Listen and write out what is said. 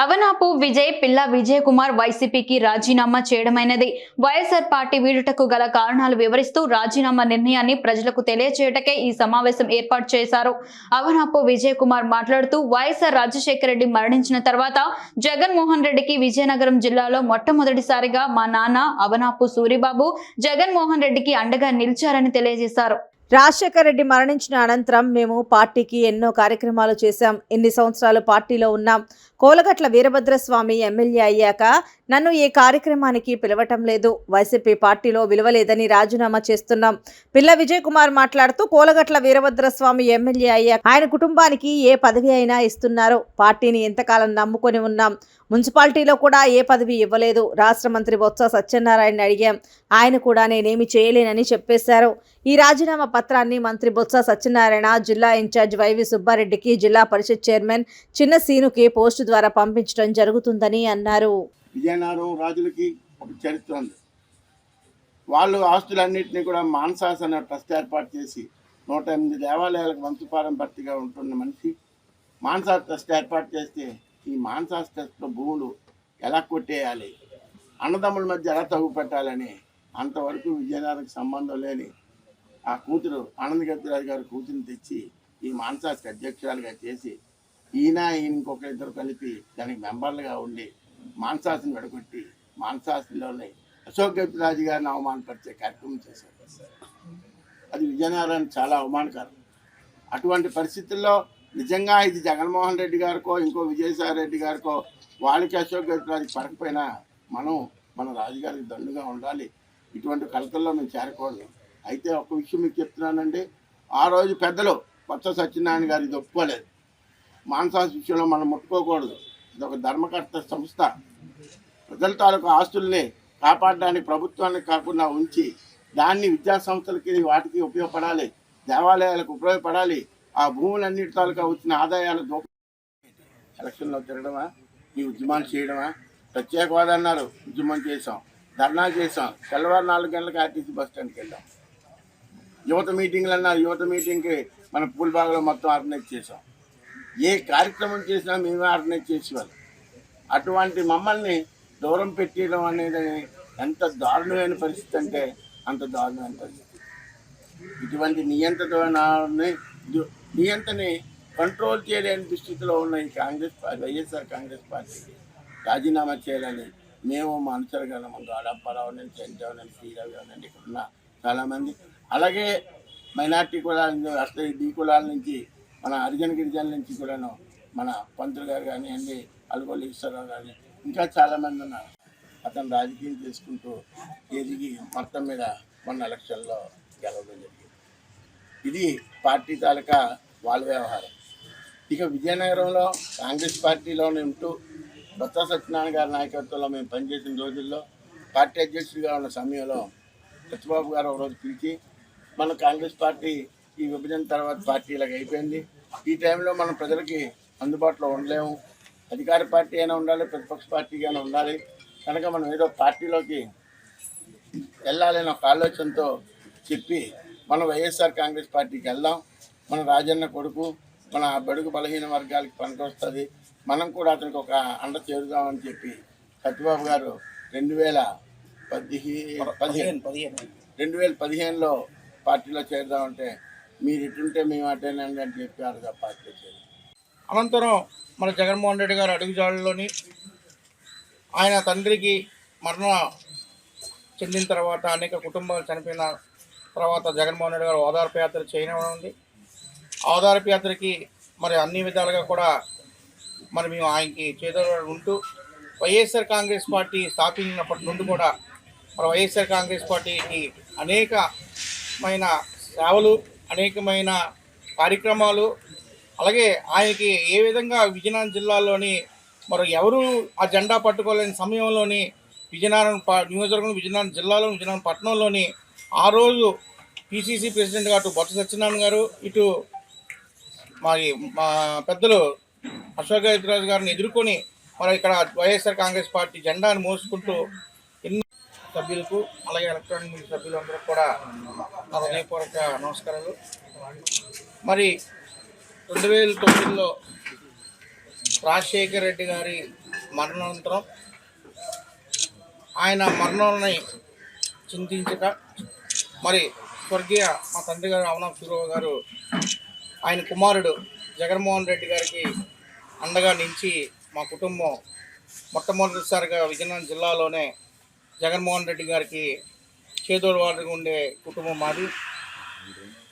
అవనాపు విజయ్ పిల్ల విజయ్ కుమార్ వైసీపీకి రాజీనామా చేయడమైనది. వైఎస్ఆర్ పార్టీ వీడుటకు గల కారణాలు వివరిస్తూ రాజీనామా నిర్ణయాన్ని ప్రజలకు తెలియచేయటకే ఈ సమావేశం ఏర్పాటు చేశారు. అవనాపు విజయ్ కుమార్ మాట్లాడుతూ వైఎస్ఆర్ రాజశేఖర రెడ్డి మరణించిన తర్వాత జగన్మోహన్ రెడ్డికి విజయనగరం జిల్లాలో మొట్టమొదటిసారిగా మా నాన్న అవనాపు సూరిబాబు జగన్మోహన్ రెడ్డికి అండగా నిలిచారని తెలియజేశారు. రాజశేఖర్ రెడ్డి మరణించిన అనంతరం మేము పార్టీకి ఎన్నో కార్యక్రమాలు చేశాం. ఎన్ని సంవత్సరాలు పార్టీలో ఉన్నాం. కోలగట్ల వీరభద్రస్వామి ఎమ్మెల్యే అయ్యాక నన్ను ఏ కార్యక్రమానికి పిలవటం లేదు. వైసీపీ పార్టీలో విలువలేదని రాజీనామా చేస్తున్నాం. పిల్ల విజయ్ కుమార్ మాట్లాడుతూ కోలగట్ల వీరభద్రస్వామి ఎమ్మెల్యే అయ్యాక ఆయన కుటుంబానికి ఏ పదవి అయినా ఇస్తున్నారు పార్టీని ఎంతకాలం నమ్ముకొని ఉన్నాం. మున్సిపాలిటీలో కూడా ఏ పదవి ఇవ్వలేదు. రాష్ట్ర మంత్రి బొత్స సత్యనారాయణ అడిగాం. ఆయన కూడా నేనేమి చేయలేనని చెప్పేశారు. ఈ రాజీనామా పత్రాన్ని మంత్రి బొత్స సత్యనారాయణ జిల్లా ఇన్ఛార్జ్ వైవి సుబ్బారెడ్డికి జిల్లా పరిషత్ చైర్మన్ చిన్న సీనుకి పోస్టు ద్వారా పంపించడం జరుగుతుందని అన్నారు. విజయనగరం రాజులకి ఒక చరిత్ర ఉంది. వాళ్ళు ఆస్తులన్నింటినీ కూడా మాన్సాస్ అనే ట్రస్ట్ ఏర్పాటు చేసి నూట ఎనిమిది దేవాలయాలకు వంశపారంపర్తిగా ఉంటున్న మనిషి మాన్సాస్ ట్రస్ట్ ఏర్పాటు చేస్తే ఈ మాన్సాస్ ట్రస్ట్లో భూములు ఎలా కొట్టేయాలి? అన్నదమ్ముల మధ్య ఎలా తగు పెట్టాలని అంతవరకు విజయనగరంకి సంబంధం లేని ఆ కూతురు ఆనంద్ గారి కూతురుని తెచ్చి ఈ మాన్సాస్కి అధ్యక్షురాలుగా చేసి ఈయన ఈయన ఇంకొక ఇద్దరు కలిపి దానికి మెంబర్లుగా ఉండి మాన్సాస్ని విడగొట్టి మాన్సాస్లోనే అశోక్ గతిరాజు గారిని అవమానపరిచే కార్యక్రమం చేశారు. అది విజయనగరానికి చాలా అవమానకరం. అటువంటి పరిస్థితుల్లో నిజంగా ఇది జగన్మోహన్ రెడ్డి గారికో ఇంకో విజయసాయి రెడ్డి గారికో వాళ్ళకి అశోక్ గతిరాజు పడకపోయినా మనం మన రాజుగారికి దండుగా ఉండాలి. ఇటువంటి కలతల్లో మేము చేరకూడదు. అయితే ఒక విషయం మీకు చెప్తున్నానండి. ఆ రోజు పెద్దలు కొత్త సత్యనారాయణ గారు ఇది ఒప్పుకోలేదు. మాన్సాస్ విషయంలో మనం ముట్టుకోకూడదు. ఇది ఒక ధర్మకర్త సంస్థ. ప్రజల తాలూకు ఆస్తుల్ని కాపాడడానికి ప్రభుత్వానికి కాకుండా ఉంచి దాన్ని విద్యా సంస్థలకి వాటికి ఉపయోగపడాలి. దేవాలయాలకు ఉపయోగపడాలి. ఆ భూములన్నిటి తాలూకా వచ్చిన ఆదాయాలు దోప ఎలక్షన్లో తిరగడమా? ఈ ఉద్యమాలు చేయడమా? ప్రత్యేక హోదా అన్నారు. ఉద్యమం చేసాం ధర్నా చేసాం తెల్లవారు నాలుగు గంటలకు ఆర్టీసీ బస్ స్టాండ్కి వెళ్ళాం. యువత మీటింగ్లు అన్నారు. యువత మీటింగ్కి మన పూల్బాగ్లో మొత్తం ఆర్గనైజ్ చేసాం ఏ కార్యక్రమం చేసినా మేమే ఆర్గనైజ్ చేసేవాళ్ళం. అటువంటి మమ్మల్ని దూరం పెట్టడం అనేది ఎంత దారుణమైన పరిస్థితి అంటే అంత దారుణమైన పరిస్థితి. ఇటువంటి నియంత్రణని నియంతని కంట్రోల్ చేయలేని దుస్థితిలో ఉన్న ఈ కాంగ్రెస్ పార్టీ వైఎస్ఆర్ కాంగ్రెస్ పార్టీకి రాజీనామా చేయాలని మేము మా అనుచరగలము గాడప్పారావు నుంచి ఎంజావనండి శ్రీరావు అనండి ఇక్కడ ఉన్న చాలామంది. అలాగే మైనార్టీ కులాల నుంచి అసలు డీ కులాల నుంచి మన హరిజన గిరిజనుల నుంచి కూడాను మన పంతులు గారు కానివ్వండి అలుగోలు ఈశ్వరరావు కానీ ఇంకా చాలామంది ఉన్నారు. అతను రాజకీయం చేసుకుంటూ ఎదిగి మొత్తం మీద మొన్న ఎలక్షన్లో గెలవడం జరిగింది. ఇది పార్టీ తాలూకా వాళ్ళ వ్యవహారం. ఇక విజయనగరంలో కాంగ్రెస్ పార్టీలోనే ఉంటూ బొత్స సత్యనారాయణ గారి నాయకత్వంలో మేము పనిచేసిన రోజుల్లో పార్టీ అధ్యక్షుడిగా ఉన్న సమయంలో సత్యబాబు గారు ఒక రోజు పిలిచి మన కాంగ్రెస్ పార్టీ ఈ విభజన తర్వాత పార్టీలకు అయిపోయింది. ఈ టైంలో మనం ప్రజలకి అందుబాటులో ఉండలేము. అధికార పార్టీ అయినా ఉండాలి ప్రతిపక్ష పార్టీ అయినా ఉండాలి. కనుక మనం ఏదో పార్టీలోకి వెళ్ళాలని ఒక ఆలోచనతో చెప్పి మనం వైఎస్ఆర్ కాంగ్రెస్ పార్టీకి వెళ్దాం. మన రాజన్న కొడుకు మన బడుగు బలహీన వర్గాలకి పనికొస్తుంది. మనం కూడా అతనికి ఒక అండ చేరుదామని చెప్పి సత్యబాబు గారు రెండు వేల పదిహే పదిహేను పదిహేను. రెండు వేల పదిహేనులో పార్టీలో చేరుదామంటే మీరు ఇటుంటే మేము అటేనండి అని చెప్పారు ఆ అనంతరం మన జగన్మోహన్ రెడ్డి గారు అడుగుజాడలోని ఆయన తండ్రికి మరణ చెందిన తర్వాత అనేక కుటుంబాలు చనిపోయిన తర్వాత జగన్మోహన్ రెడ్డి గారు ఓదార్పు యాత్ర చేయడం ఉంది. ఓదార్పు యాత్రకి మరి అన్ని విధాలుగా కూడా మరి మేము ఆయనకి చేదోడు ఉంటూ వైఎస్ఆర్ కాంగ్రెస్ పార్టీ స్థాపించినప్పటి నుండి కూడా మరి వైఎస్ఆర్ కాంగ్రెస్ పార్టీకి అనేకమైన సేవలు అనేకమైన కార్యక్రమాలు అలాగే ఆయనకి ఏ విధంగా విజయనగరం జిల్లాలోని మరి ఎవరు ఆ జెండా పట్టుకోలేని సమయంలోని విజయనగరం నియోజకవర్గం విజయనగరం జిల్లాలో విజయనగరం పట్టణంలోని ఆ రోజు పిసిసి ప్రెసిడెంట్గా అటు బొత్స సత్యనారాయణ గారు ఇటు మరి మా పెద్దలు అశోక్ రాజు గారిని ఎదుర్కొని మరి ఇక్కడ వైఎస్ఆర్ కాంగ్రెస్ పార్టీ జెండాను మోసుకుంటూ సభ్యులకు అలాగే ఎలక్ట్రానిక్ మీడియా సభ్యులందరూ కూడా నా హృదయపూర్వక నమస్కారాలు. మరి రెండు వేల తొమ్మిదిలో రాజశేఖర్ రెడ్డి గారి మరణానంతరం ఆయన మరణాలని చింతించట మరి స్వర్గీయ మా తండ్రి గారు అవనాథ్ సురవ గారు ఆయన కుమారుడు జగన్మోహన్ రెడ్డి గారికి అండగా నిలిచి మా కుటుంబం మొట్టమొదటిసారిగా విజయనగరం జిల్లాలోనే జగన్మోహన్ రెడ్డి గారికి చేదోడు వాడుగా ఉండే కుటుంబం మాది.